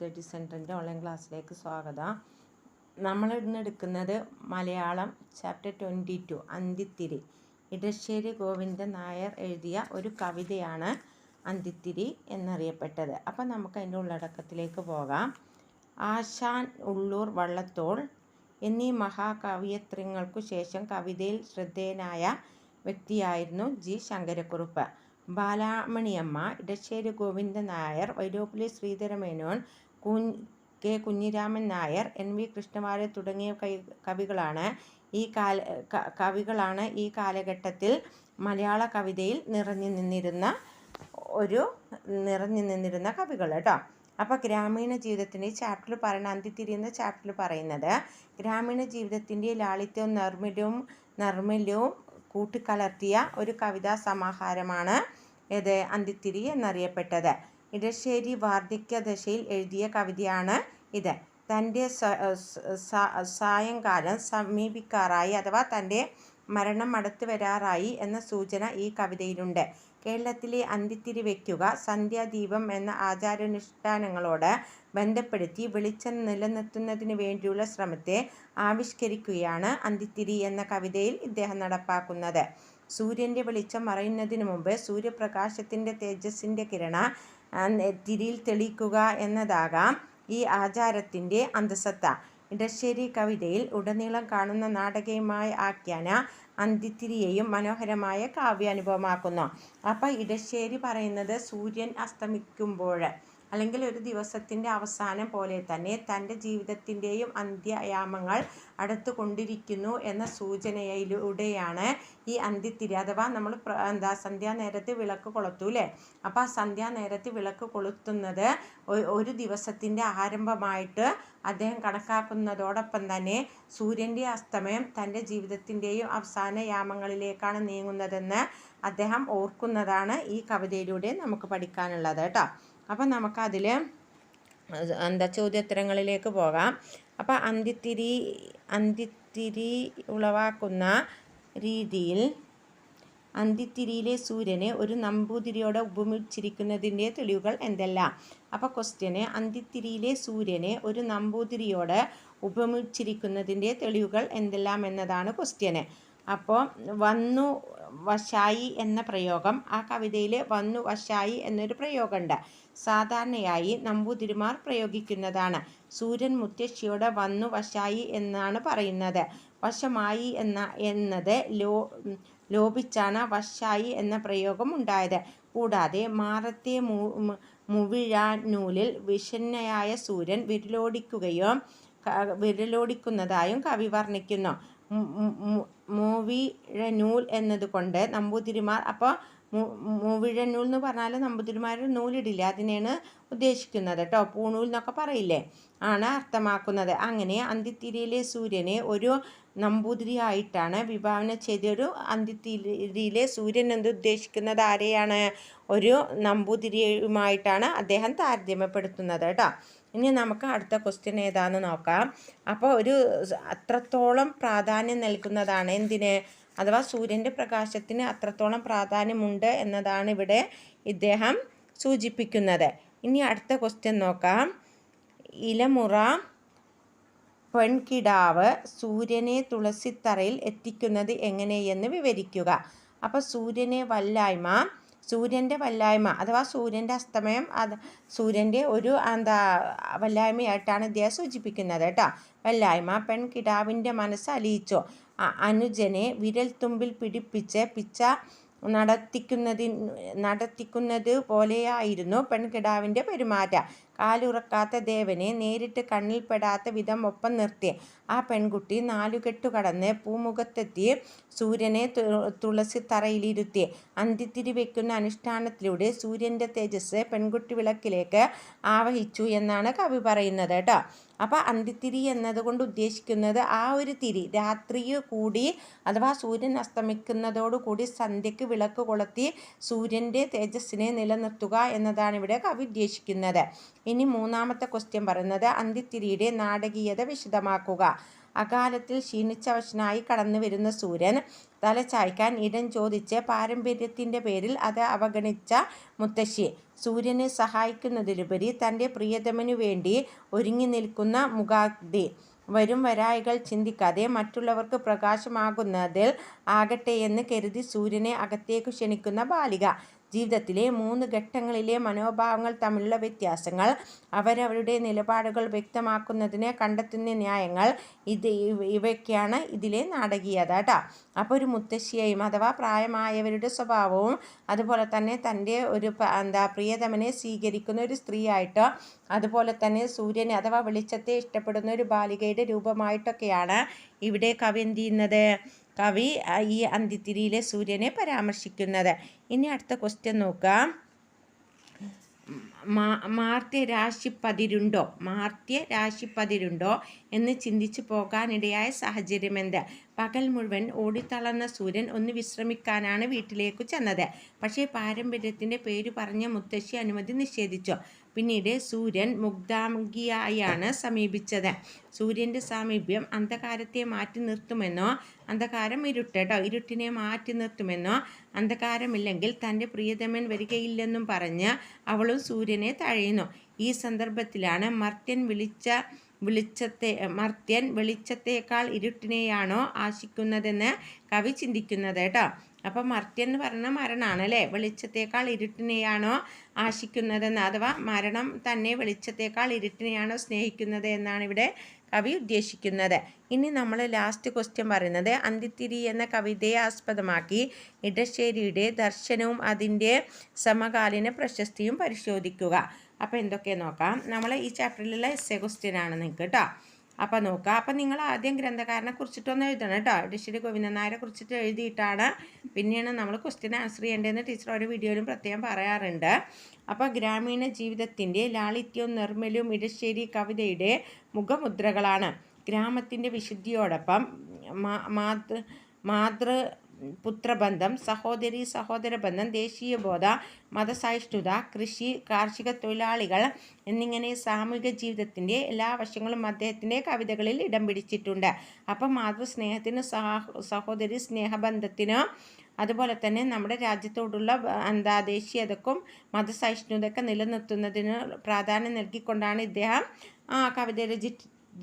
Study സെന്ററിന്റെ online ക്ലാസ്സിലേക്ക് സ്വാഗതം. നമ്മൾ ഇന്ന് എടുക്കുന്നത് Malayalam chapter twenty two Anthithiri. Edasseri Govindan Nair എഴുതിയ ഒരു കവിതയാണ് അന്തിത്തിരി എന്നറിയപ്പെട്ടത്. അപ്പം നമുക്ക് അതിന്റെ ഉള്ളടക്കത്തിലേക്ക് പോകാം. ആശാൻ ഉള്ളൂർ വള്ളത്തോൾ എന്നീ മഹാകവിയത്രിങ്ങൾക്കു ശേഷം കവിതയിൽ ശ്രദ്ധേയനായ വ്യക്തിയായിരുന്നു ജി. ശങ്കരക്കുറുപ്പ്. ബാലാമണിയമ്മ ഇടശ്ശേരി ഗോവിന്ദൻ നായർ വൈരോപ്പള്ളി ശ്രീധരമേനോൻ കു. കുഞ്ഞിരാമൻ നായർ എൻ. വി. കൃഷ്ണവാര്യർ തുടങ്ങിയ കവികളാണ് ഈ കാല കവികളാണ് ഈ കാലഘട്ടത്തിൽ മലയാള കവിതയിൽ നിറഞ്ഞു നിന്നിരുന്ന ഒരു നിറഞ്ഞു നിന്നിരുന്ന കവികൾ കേട്ടോ. അപ്പോൾ ഗ്രാമീണ ജീവിതത്തിന്റെ ചാപ്റ്ററിൽ പറയുന്ന അന്തിത്തിരിയുന്ന ചാപ്റ്ററിൽ പറയുന്നത് ഗ്രാമീണ ജീവിതത്തിന്റെ ലാളിത്യവും നർമ്മല്യവും നർമ്മല്യവും കൂട്ടിക്കലർത്തിയ ഒരു കവിതാ സമാഹാരമാണ് ഇത് അന്തിത്തിരി എന്നറിയപ്പെട്ടത്. ഇടശ്ശേരി വാർദ്ധക്യ ദശയിൽ എഴുതിയ കവിതയാണ് ഇത്. തന്റെ സായങ്കാലം സമീപിക്കാറായി അഥവാ തന്റെ മരണം അടുത്ത് വരാറായി എന്ന സൂചന ഈ കവിതയിലുണ്ട്. കേരളത്തിലെ അന്തിത്തിരി വയ്ക്കുക സന്ധ്യാദീപം എന്ന ആചാരാനുഷ്ഠാനങ്ങളോട് ബന്ധപ്പെടുത്തി വെളിച്ചം നിലനിർത്തുന്നതിന് വേണ്ടിയുള്ള ശ്രമത്തെ ആവിഷ്കരിക്കുകയാണ് അന്തിത്തിരി എന്ന കവിതയിൽ ഇദ്ദേഹം നടപ്പാക്കുന്നത്. സൂര്യന്റെ വെളിച്ചം മറയുന്നതിന് മുമ്പ് സൂര്യപ്രകാശത്തിന്റെ തേജസ്സിന്റെ കിരണ തിരിയിൽ തെളിയിക്കുക എന്നതാകാം. ഈ ആചാരത്തിന്റെ അന്തസത്ത. ഇടശ്ശേരി കവിതയിൽ ഉടനീളം കാണുന്ന നാടകീയമായ ആഖ്യാന അന്തിത്തിരിയെയും മനോഹരമായ കാവ്യാനുഭവമാക്കുന്നു. അപ്പോൾ ഇടശ്ശേരി പറയുന്നത് സൂര്യൻ അസ്തമിക്കുമ്പോൾ അല്ലെങ്കിൽ ഒരു ദിവസത്തിന്റെ അവസാനം പോലെ തന്നെ തന്റെ ജീവിതത്തിന്റെയും അന്ത്യയാമങ്ങൾ അടുത്തു കൊണ്ടിരിക്കുന്നു എന്ന സൂചനയിലൂടെയാണ് ഈ അന്ത്യത്തിരി. അഥവാ നമ്മൾ എന്താ സന്ധ്യാനേരത്ത് വിളക്ക് കൊളുത്തൂലേ അപ്പോൾ ആ സന്ധ്യാനേരത്ത് വിളക്ക് കൊളുത്തുന്നത് ഒരു ദിവസത്തിന്റെ ആരംഭമായിട്ട് അദ്ദേഹം കണക്കാക്കുന്നതോടൊപ്പം തന്നെ സൂര്യന്റെ അസ്തമയം തന്റെ ജീവിതത്തിന്റെയും അവസാന യാമങ്ങളിലേക്കാണ് നീങ്ങുന്നതെന്ന് അദ്ദേഹം ഓർക്കുന്നതാണ് ഈ കവിതയിലൂടെ നമുക്ക് പഠിക്കാനുള്ളത് കേട്ടോ. അപ്പം നമുക്കതിൽ എന്താ ചോദ്യോത്തരങ്ങളിലേക്ക് പോകാം. അപ്പം അന്തിത്തിരി അന്തിത്തിരി ഉളവാക്കുന്ന രീതിയിൽ അന്തിത്തിരിയിലെ സൂര്യനെ ഒരു നമ്പൂതിരിയോടെ ഉപമിച്ചിരിക്കുന്നതിന്റെ തെളിവുകൾ എന്തെല്ലാം? അപ്പോൾ ക്വസ്റ്റ്യന് അന്തിത്തിരിയിലെ സൂര്യനെ ഒരു നമ്പൂതിരിയോടെ ഉപമിച്ചിരിക്കുന്നതിന്റെ തെളിവുകൾ എന്തെല്ലാം എന്നതാണ് ക്വസ്റ്റ്യന്. അപ്പോൾ വന്നു വശായി എന്ന പ്രയോഗം ആ കവിതയിൽ വന്നു വശായി എന്നൊരു പ്രയോഗമുണ്ട് സാധാരണയായി നമ്പൂതിരിമാർ പ്രയോഗിക്കുന്നതാണ് സൂര്യൻ മുത്തശ്ശിയോട് വന്നു വശായി എന്നാണ് പറയുന്നത് വശമായി എന്ന എന്നത് ലോ ലോപിച്ചാണ് വശായി എന്ന പ്രയോഗം ഉണ്ടായത് കൂടാതെ മാറത്തെ മുവിഴാനൂലിൽ വിഷന്നയായ സൂര്യൻ വിരലോടിക്കുകയോ വിരലോടിക്കുന്നതായും കവി വർണിക്കുന്നു മൂവിഴനൂൽ എന്നതുകൊണ്ട് നമ്പൂതിരിമാർ അപ്പോൾ മൂവിഴനൂൽ എന്ന് പറഞ്ഞാൽ നമ്പൂതിരിമാർ നൂലിടില്ല? അതിനെയാണ് ഉദ്ദേശിക്കുന്നത് കേട്ടോ പൂണൂൽ എന്നൊക്കെ പറയില്ലേ? ആണ് അർത്ഥമാക്കുന്നത്. അങ്ങനെ അന്തിത്തിരിയിലെ സൂര്യനെ ഒരു നമ്പൂതിരിയായിട്ടാണ് വിഭാവന ചെയ്തൊരു അന്തിത്തിരിയിലെ സൂര്യൻ എന്ത് ഉദ്ദേശിക്കുന്നത് ആരെയാണ്? ഒരു നമ്പൂതിരിയുമായിട്ടാണ് അദ്ദേഹം താരതമ്യപ്പെടുത്തുന്നത് കേട്ടോ ഇനി നമുക്ക് അടുത്ത ക്വസ്റ്റ്യൻ ഏതാണെന്ന് നോക്കാം. അപ്പോൾ ഒരു അത്രത്തോളം പ്രാധാന്യം നൽകുന്നതാണ് എന്തിന്? അഥവാ സൂര്യന്റെ പ്രകാശത്തിന് അത്രത്തോളം പ്രാധാന്യമുണ്ട് എന്നതാണ് ഇവിടെ ഇദ്ദേഹം സൂചിപ്പിക്കുന്നത്. ഇനി അടുത്ത ക്വസ്റ്റ്യൻ നോക്കാം. ഇലമുറ പെൺകിടാവ് സൂര്യനെ തുളസിത്തറയിൽ എത്തിക്കുന്നത് എങ്ങനെയെന്ന് വിവരിക്കുക. അപ്പോൾ സൂര്യനെ വല്ലായ്മ സൂര്യന്റെ വല്ലായ്മ അഥവാ സൂര്യന്റെ അസ്തമയം അത് സൂര്യന്റെ ഒരു എന്താ വല്ലായ്മയായിട്ടാണ് ഇദ്ദേഹം സൂചിപ്പിക്കുന്നത് കേട്ടോ. വല്ലായ്മ പെൺകിടാവിന്റെ മനസ്സ് അലിയിച്ചോ? അനുജനെ വിരൽത്തുമ്പിൽ പിടിപ്പിച്ച് പിച്ച നടത്തിക്കുന്നതിൻ നടത്തിക്കുന്നത് പോലെയായിരുന്നു പെൺകിടാവിന്റെ പെരുമാറ്റം. കാലുറക്കാത്ത ദേവനെ നേരിട്ട് കണ്ണിൽപ്പെടാത്ത വിധം ഒപ്പം നിർത്തി ആ പെൺകുട്ടി നാലുകെട്ടു കടന്ന് പൂമുഖത്തെത്തി സൂര്യനെ തുളസി തറയിലിരുത്തി അന്തിത്തിരി വയ്ക്കുന്ന അനുഷ്ഠാനത്തിലൂടെ സൂര്യന്റെ തേജസ് പെൺകുട്ടി വിളക്കിലേക്ക് ആവഹിച്ചു എന്നാണ് കവി പറയുന്നത് കേട്ടോ. അപ്പോൾ അന്തിത്തിരി എന്നതുകൊണ്ട് ഉദ്ദേശിക്കുന്നത് ആ ഒരു തിരി രാത്രി കൂടി അഥവാ സൂര്യൻ അസ്തമിക്കുന്നതോടുകൂടി സന്ധ്യയ്ക്ക് വിളക്ക് കൊളുത്തി സൂര്യന്റെ തേജസ്സിനെ നിലനിർത്തുക എന്നതാണ് ഇവിടെ കവി ഉദ്ദേശിക്കുന്നത്. ഇനി മൂന്നാമത്തെ ക്വസ്റ്റ്യൻ പറയുന്നത് അന്തിത്തിരിയുടെ നാടകീയത വിശദമാക്കുക. അകാലത്തിൽ ക്ഷീണിച്ചവശനായി കടന്നു വരുന്ന സൂര്യൻ തല ചായ്ക്കാൻ ഇടം ചോദിച്ച് പാരമ്പര്യത്തിന്റെ പേരിൽ അത് അവഗണിച്ച മുത്തശ്ശി. സൂര്യനെ സഹായിക്കുന്നതിലുപരി തന്റെ പ്രിയതമനു വേണ്ടി ഒരുങ്ങി നിൽക്കുന്ന മുഖാഗ്നി വരും വരായികൾ ചിന്തിക്കാതെ മറ്റുള്ളവർക്ക് പ്രകാശമാകുന്നതിൽ ആകട്ടെയെന്ന് കരുതി സൂര്യനെ അകത്തേക്ക് ക്ഷണിക്കുന്ന ബാലിക. ജീവിതത്തിലെ മൂന്ന് ഘട്ടങ്ങളിലെ മനോഭാവങ്ങൾ തമ്മിലുള്ള വ്യത്യാസങ്ങൾ അവരവരുടെ നിലപാടുകൾ വ്യക്തമാക്കുന്നതിന് കണ്ടെത്തുന്ന ന്യായങ്ങൾ ഇത് ഇവയ്ക്കാണ് ഇതിലെ നാടകീയത കേട്ടോ അപ്പോൾ ഒരു മുത്തശ്ശിയെയും അഥവാ പ്രായമായവരുടെ സ്വഭാവവും അതുപോലെ തന്നെ തന്റെ ഒരു എന്താ പ്രിയതമനെ സ്വീകരിക്കുന്ന ഒരു സ്ത്രീയായിട്ടോ അതുപോലെ തന്നെ സൂര്യനെ അഥവാ വെളിച്ചത്തെ ഇഷ്ടപ്പെടുന്ന ഒരു ബാലികയുടെ രൂപമായിട്ടൊക്കെയാണ് ഇവിടെ കവി എന്ത് ചെയ്യുന്നത്? കവി ഈ അന്തിത്തിരിയിലെ സൂര്യനെ പരാമർശിക്കുന്നത്. ഇനി അടുത്ത ക്വസ്റ്റ്യൻ നോക്കാം. മാർത്യ രാശിപ്പതിരുണ്ടോ മാർത്യ രാശിപ്പതിരുണ്ടോ എന്ന് ചിന്തിച്ചു പോകാനിടയായ സാഹചര്യമെന്ത് പകൽ മുഴുവൻ ഓടിത്തളർന്ന സൂര്യൻ ഒന്ന് വിശ്രമിക്കാനാണ് വീട്ടിലേക്ക് ചെന്നത്. പക്ഷേ പാരമ്പര്യത്തിന്റെ പേര് പറഞ്ഞ മുത്തശ്ശി അനുമതി നിഷേധിച്ചു. പിന്നീട് സൂര്യൻ മുഗ്ധാംഗിയായാണ് സമീപിച്ചത്. സൂര്യന്റെ സാമീപ്യം അന്ധകാരത്തെ മാറ്റി നിർത്തുമെന്നോ അന്ധകാരം ഇരുട്ടേട്ടോ ഇരുട്ടിനെ മാറ്റി നിർത്തുമെന്നോ അന്ധകാരമില്ലെങ്കിൽ തന്റെ പ്രിയതമൻ വരികയില്ലെന്നും പറഞ്ഞ് അവളും സൂര്യനെ തഴയുന്നു. ഈ സന്ദർഭത്തിലാണ് മർത്യൻ വിളിച്ച വെളിച്ചത്തെ മർത്യൻ വെളിച്ചത്തേക്കാൾ ഇരുട്ടിനെയാണോ ആശിക്കുന്നതെന്ന് കവി ചിന്തിക്കുന്നത് കേട്ടോ. അപ്പം മർത്യൻ എന്ന് പറഞ്ഞ മരണമാണ് അല്ലേ വെളിച്ചത്തേക്കാൾ ഇരുട്ടിനെയാണോ ആശിക്കുന്നതെന്ന് അഥവാ മരണം തന്നെ വെളിച്ചത്തേക്കാൾ ഇരുട്ടിനെയാണോ സ്നേഹിക്കുന്നത് എന്നാണ് ഇവിടെ കവി ഉദ്ദേശിക്കുന്നത്. ഇനി നമ്മൾ ലാസ്റ്റ് ക്വസ്റ്റ്യൻ പറയുന്നത് അന്തിത്തിരി എന്ന കവിതയെ ആസ്പദമാക്കി ഇടശ്ശേരിയുടെ ദർശനവും അതിന്റെ സമകാലീന പ്രശസ്തിയും പരിശോധിക്കുക. അപ്പോൾ എന്തൊക്കെ നോക്കാം? നമ്മൾ ഈ ചാപ്റ്ററിലുള്ള എസ് എ ക്വസ്റ്റ്യൻ ആണ് നിങ്ങൾക്ക് കേട്ടോ അപ്പോൾ നോക്കുക അപ്പോൾ നിങ്ങൾ ആദ്യം ഗ്രന്ഥകാരനെ കുറിച്ചിട്ടൊന്ന് എഴുതണം കേട്ടോ ഡിഷരി ഗോവിന്ദൻ നായരെ കുറിച്ചിട്ട് എഴുതിയിട്ടാണ് പിന്നെയാണ് നമ്മൾ ക്വസ്റ്റ്യൻ ആൻസർ ചെയ്യേണ്ടതെന്ന് ടീച്ചർ ഒരു വീഡിയോയിലും പ്രത്യേകം പറയാറുണ്ട്. അപ്പോൾ ഗ്രാമീണ ജീവിതത്തിന്റെ ലാളിത്യവും നിർമ്മലും ഇടശ്ശേരി കവിതയുടെ മുഖമുദ്രകളാണ്. ഗ്രാമത്തിന്റെ വിശുദ്ധിയോടൊപ്പം മാതൃ പുത്രബന്ധം സഹോദരി സഹോദര ബന്ധം ദേശീയ ബോധ മതസഹിഷ്ണുത കൃഷി കാർഷിക തൊഴിലാളികൾ എന്നിങ്ങനെ സാമൂഹിക ജീവിതത്തിന്റെ എല്ലാ വശങ്ങളും അദ്ദേഹത്തിന്റെ കവിതകളിൽ ഇടം പിടിച്ചിട്ടുണ്ട്. അപ്പം മാതൃസ്നേഹത്തിന് സഹോദരി സ്നേഹബന്ധത്തിന് അതുപോലെ തന്നെ നമ്മുടെ രാജ്യത്തോടുള്ള എന്താ ദേശീയതക്കും മതസഹിഷ്ണുതയൊക്കെ നിലനിർത്തുന്നതിന് പ്രാധാന്യം നൽകിക്കൊണ്ടാണ് ഇദ്ദേഹം കവിത രചി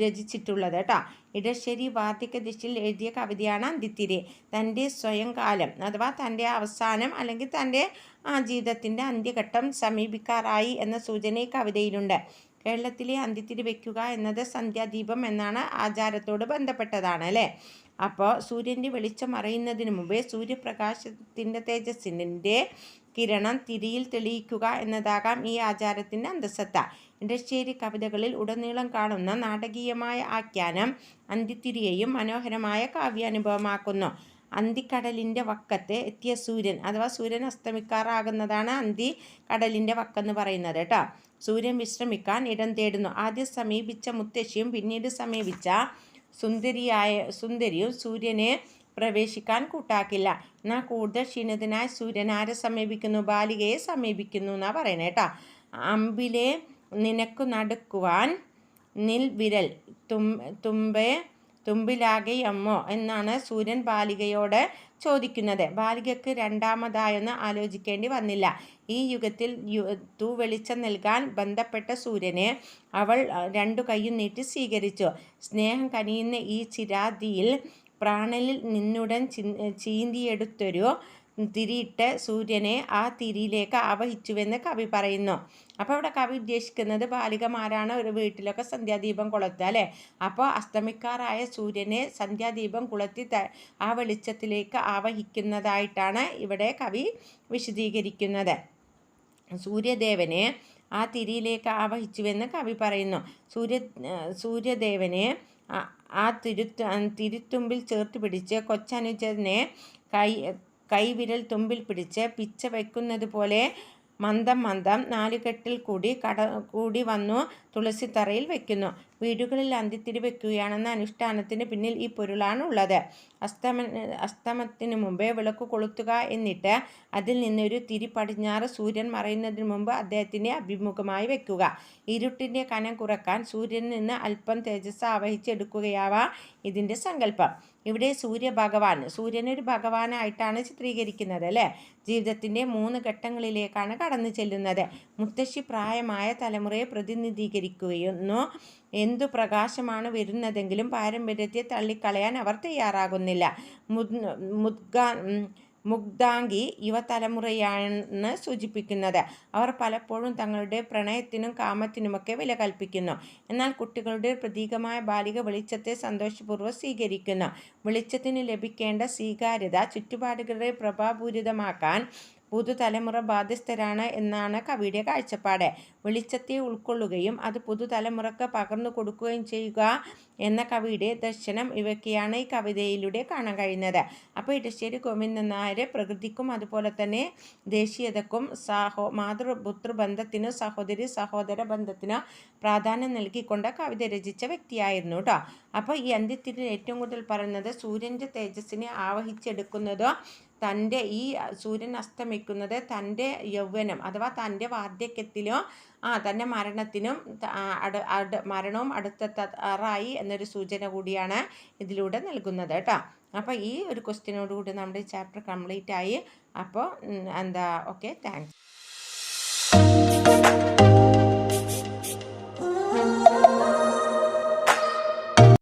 രചിച്ചിട്ടുള്ളത് കേട്ടോ ഇടശ്ശേരി വാർദ്ധക്യ ദിശയിൽ എഴുതിയ കവിതയാണ് അന്തിത്തിരി. തന്റെ സ്വയം കാലം അഥവാ തന്റെ അവസാനം അല്ലെങ്കിൽ തന്റെ ജീവിതത്തിന്റെ അന്ത്യഘട്ടം സമീപിക്കാറായി എന്ന സൂചന ഈ കവിതയിലുണ്ട്. കേരളത്തിലെ അന്ത്യത്തിരി വയ്ക്കുക എന്നത് സന്ധ്യാദീപം എന്നാണ് ആചാരത്തോട് ബന്ധപ്പെട്ടതാണ് അല്ലേ? അപ്പോൾ സൂര്യന്റെ വെളിച്ചം അറിയുന്നതിന് മുമ്പേ സൂര്യപ്രകാശത്തിന്റെ തേജസ്സിന്റെ കിരണം തിരിയിൽ തെളിയിക്കുക എന്നതാകാം ഈ ആചാരത്തിന്റെ അന്തസത്ത. ഇടശ്ശേരി കവിതകളിൽ ഉടനീളം കാണുന്ന നാടകീയമായ ആഖ്യാനം അന്തിത്തിരിയെയും മനോഹരമായ കാവ്യാനുഭവമാക്കുന്നു. അന്തിക്കടലിന്റെ വക്കത്ത് എത്തിയ സൂര്യൻ അഥവാ സൂര്യൻ അസ്തമിക്കാറാകുന്നതാണ് അന്തി കടലിന്റെ വക്കെന്ന് പറയുന്നത് കേട്ടോ. സൂര്യൻ വിശ്രമിക്കാൻ ഇടം തേടുന്നു. ആദ്യം സമീപിച്ച മുത്തശ്ശിയും പിന്നീട് സമീപിച്ച സുന്ദരിയായ സുന്ദരിയും സൂര്യനെ പ്രവേശിക്കാൻ കൂട്ടാക്കില്ല. എന്നാൽ കൂടുതൽ ക്ഷീണിതനായ സൂര്യൻ ആരെ സമീപിക്കുന്നു? ബാലികയെ സമീപിക്കുന്നു എന്നാണ് പറയുന്നത് കേട്ടോ അമ്പിലെ നിനക്കു നടക്കുവാൻ നിൽ വിരൽ തും തുമ്പെ തുമ്പിലാകെയമ്മോ എന്നാണ് സൂര്യൻ ബാലികയോട് ചോദിക്കുന്നത്. ബാലികക്ക് രണ്ടാമതായൊന്ന് ആലോചിക്കേണ്ടി വന്നില്ല. ഈ യുഗത്തിൽ തൂ വെളിച്ചം നൽകാൻ ബന്ധപ്പെട്ട സൂര്യനെ അവൾ രണ്ടു കൈയും നീട്ടി സ്വീകരിച്ചു. സ്നേഹം കനിയുന്ന ഈ ചിരാതിയിൽ പ്രാണലിൽ നിന്നുടൻ ചീന്തിയെടുത്തൊരു തിരിയിട്ട് സൂര്യനെ ആ തിരിയിലേക്ക് ആവഹിച്ചുവെന്ന് കവി പറയുന്നു. അപ്പോൾ ഇവിടെ കവി ഉദ്ദേശിക്കുന്നത് ബാലികമാരാണ് ഒരു വീട്ടിലൊക്കെ സന്ധ്യാദീപം കൊളുത്തുക അല്ലേ? അപ്പോൾ അസ്തമിക്കാറായ സൂര്യനെ സന്ധ്യാദീപം കൊളുത്തി ആ വെളിച്ചത്തിലേക്ക് ആവഹിക്കുന്നതായിട്ടാണ് ഇവിടെ കവി വിശദീകരിക്കുന്നത്. സൂര്യദേവനെ ആ തിരിയിലേക്ക് ആവഹിച്ചുവെന്ന് കവി പറയുന്നു. സൂര്യ സൂര്യദേവനെ ആ തിരുത്തു തിരുത്തുമ്പിൽ ചേർത്ത് പിടിച്ച് കൊച്ചനുജനെ കൈ കൈവിരൽ തുമ്പിൽ പിടിച്ച് പിച്ച വയ്ക്കുന്നത് പോലെ മന്ദം മന്ദം നാലുകെട്ടിൽ കൂടി കട കൂടി വന്നു തുളസിത്തറയിൽ വെക്കുന്നു. വീടുകളിൽ അന്തിത്തിരി വെക്കുകയാണെന്ന അനുഷ്ഠാനത്തിന് പിന്നിൽ ഈ പൊരുളാണ് ഉള്ളത് അസ്തമ അസ്തമത്തിന് മുമ്പേ വിളക്ക് കൊളുത്തുക എന്നിട്ട് അതിൽ നിന്നൊരു തിരി പടിഞ്ഞാറ് സൂര്യൻ മറയുന്നതിന് മുമ്പ് അദ്ദേഹത്തിന്റെ അഭിമുഖമായി വെക്കുക. ഇരുട്ടിന്റെ കനം കുറയ്ക്കാൻ സൂര്യനിൽ നിന്ന് അല്പം തേജസ് ആവഹിച്ചെടുക്കുകയാവാം ഇതിന്റെ സങ്കല്പം. ഇവിടെ സൂര്യഭഗവാൻ സൂര്യനൊരു ഭഗവാനായിട്ടാണ് ചിത്രീകരിക്കുന്നത് അല്ലേ? ജീവിതത്തിന്റെ മൂന്ന് ഘട്ടങ്ങളിലേക്കാണ് കടന്നു ചെല്ലുന്നത്. മുത്തശ്ശി പ്രായമായ തലമുറയെ പ്രതിനിധീകരിക്കുകയെന്നോ. എന്തു പ്രകാശമാണ് വരുന്നതെങ്കിലും പാരമ്പര്യത്തെ തള്ളിക്കളയാൻ അവർ തയ്യാറാകുന്നില്ല. മുദ് മുദ്ഗാ മുഗ്ധാംഗി യുവതലമുറയാണ് സൂചിപ്പിക്കുന്നത്. അവർ പലപ്പോഴും തങ്ങളുടെ പ്രണയത്തിനും കാമത്തിനുമൊക്കെ വില കൽപ്പിക്കുന്നു. എന്നാൽ കുട്ടികളുടെ പ്രതീകമായ ബാലിക വെളിച്ചത്തെ സന്തോഷപൂർവം സ്വീകരിക്കുന്നു. വെളിച്ചത്തിന് ലഭിക്കേണ്ട സ്വീകാര്യത ചുറ്റുപാടുകളെ പ്രഭാപൂരിതമാക്കാൻ പുതുതലമുറ ബാധ്യസ്ഥരാണ് എന്നാണ് കവിയുടെ കാഴ്ചപ്പാട്. വെളിച്ചത്തെ ഉൾക്കൊള്ളുകയും അത് പുതുതലമുറക്ക് പകർന്നു കൊടുക്കുകയും ചെയ്യുക എന്ന കവിയുടെ ദർശനം ഇവയ്ക്കെയാണ് ഈ കവിതയിലൂടെ കാണാൻ കഴിയുന്നത്. അപ്പോൾ ഇടശ്ശേരി ഗോവിന്ദൻ നായർ പ്രകൃതിക്കും അതുപോലെ തന്നെ ദേശീയതക്കും സഹോ മാതൃപുത്ര ബന്ധത്തിനോ സഹോദരി സഹോദര ബന്ധത്തിനോ പ്രാധാന്യം നൽകിക്കൊണ്ട് കവിത രചിച്ച വ്യക്തിയായിരുന്നു കേട്ടോ അപ്പോൾ ഈ അന്ത്യത്തിൽ ഏറ്റവും കൂടുതൽ പറയുന്നത് സൂര്യന്റെ തേജസ്സിനെ ആവഹിച്ചെടുക്കുന്നതോ തന്റെ ഈ സൂര്യൻ അസ്തമിക്കുന്നത് തന്റെ യൗവനം അഥവാ തന്റെ വാർദ്ധക്യത്തിലോ ആ തന്റെ മരണത്തിനും അട അട മരണവും അടുത്തെത്താറായി എന്നൊരു സൂചന കൂടിയാണ് ഇതിലൂടെ നൽകുന്നത് കേട്ടോ. അപ്പോൾ ഈ ഒരു ക്വസ്റ്റ്യനോടുകൂടി നമ്മുടെ ചാപ്റ്റർ കംപ്ലീറ്റ് ആയി. അപ്പോൾ എന്താ ഓക്കെ താങ്ക്സ്